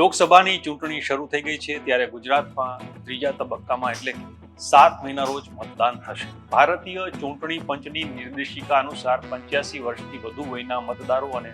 લોકસભાની ચૂંટણી શરૂ થઈ ગઈ છે ત્યારે ગુજરાતમાં ત્રીજા તબક્કામાં એટલે સાત મહિના રોજ મતદાન થશે. ભારતીય ચૂંટણી પંચની નિર્દેશિકા અનુસાર પંચ્યાસી વર્ષથી વધુ વયના મતદારો અને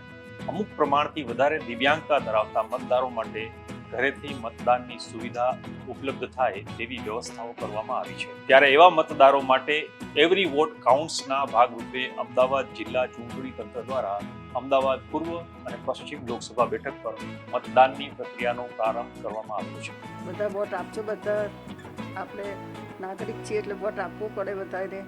અમુક પ્રમાણથી વધારે દિવ્યાંગતા ધરાવતા મતદારો માટે ઘરેથી મતદાનની સુવિધા ઉપલબ્ધ થાય તેવી વ્યવસ્થાઓ કરવામાં આવી છે. ત્યારે એવા મતદારો માટે એવરી વોટ કાઉન્ટ્સના ભાગરૂપે અમદાવાદ જિલ્લા ચૂંટણી તંત્ર દ્વારા અમદાવાદ પૂર્વ અને પશ્ચિમ લોકસભા બેઠક પર મતદાનની પ્રક્રિયાનો પ્રારંભ કરવામાં આવ્યો છે. બધા વોટ આપજો બધા. આપણે નાગરિક છીએ એટલે વોટ આપવો પડે બધાને.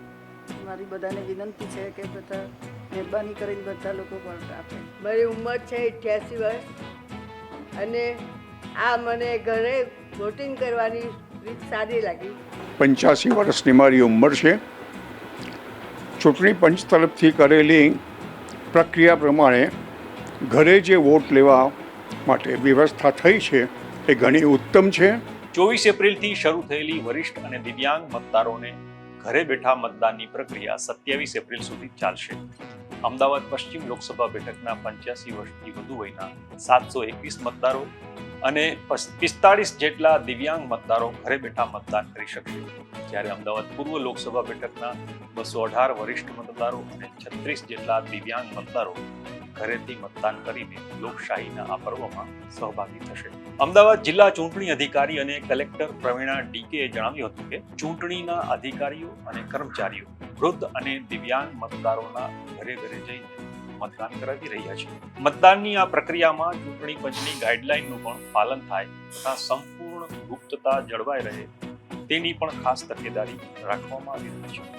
મારી બધાને વિનંતી છે કે બધા મહેરબાની કરીને બધા લોકો વોટ આપે. મારી ઉંમર છે અઠ્યાસી વર્ષ. અને આ મને ઘરે વોટિંગ કરવાની રીત સારી લાગી. પંચ્યાસી વર્ષની મારી ઉંમર છે. ચૂંટણી પંચ તરફથી કરેલી પ્રક્રિયા પ્રમાણે ઘરે જે વોટ લેવા માટે વ્યવસ્થા થઈ છે, એ ઘણી ઉત્તમ છે. ચોવીસ એપ્રિલથી શરૂ થયેલી વરિષ્ઠ અને દિવ્યાંગ મતદારોને ઘરે બેઠા મતદાનની પ્રક્રિયા સત્યાવીસ એપ્રિલ સુધી ચાલશે. અમદાવાદ પશ્ચિમ લોકસભા બેઠકના પંચ્યાસી વર્ષથી વધુ વયના સાતસો એકવીસ મતદારો અને પસ- પિસ્તાળીસ જેટલા દિવ્યાંગ મતદારો ઘરે બેઠા મતદાન કરી શકે. જ્યારે અમદાવાદ પૂર્વ લોકસભા બેઠકના બસો અઢાર વરિષ્ઠ મતદારો અને છત્રીસ જેટલા દિવ્યાંગ મતદારો ઘરેથી મતદાન કરીને લોકશાહીના આ પર્વમાં સહભાગી થશે. અમદાવાદ જિલ્લા ચૂંટણી અધિકારી અને કલેક્ટર પ્રવીણા ડીકે જણાવ્યું હતું કે, ચૂંટણીના અધિકારીઓ અને કર્મચારીઓ વૃદ્ધ અને દિવ્યાંગ મતદારોના ઘરે ઘરે જઈને મતદાન કરાવી રહ્યા છે. મતદાનની આ પ્રક્રિયામાં ચૂંટણી પંચની ગાઈડલાઈનનું પણ પાલન થાય તથા સંપૂર્ણ ગુપ્તતા જળવાઈ રહે તેની પણ ખાસ તકેદારી રાખવામાં આવી રહી છે.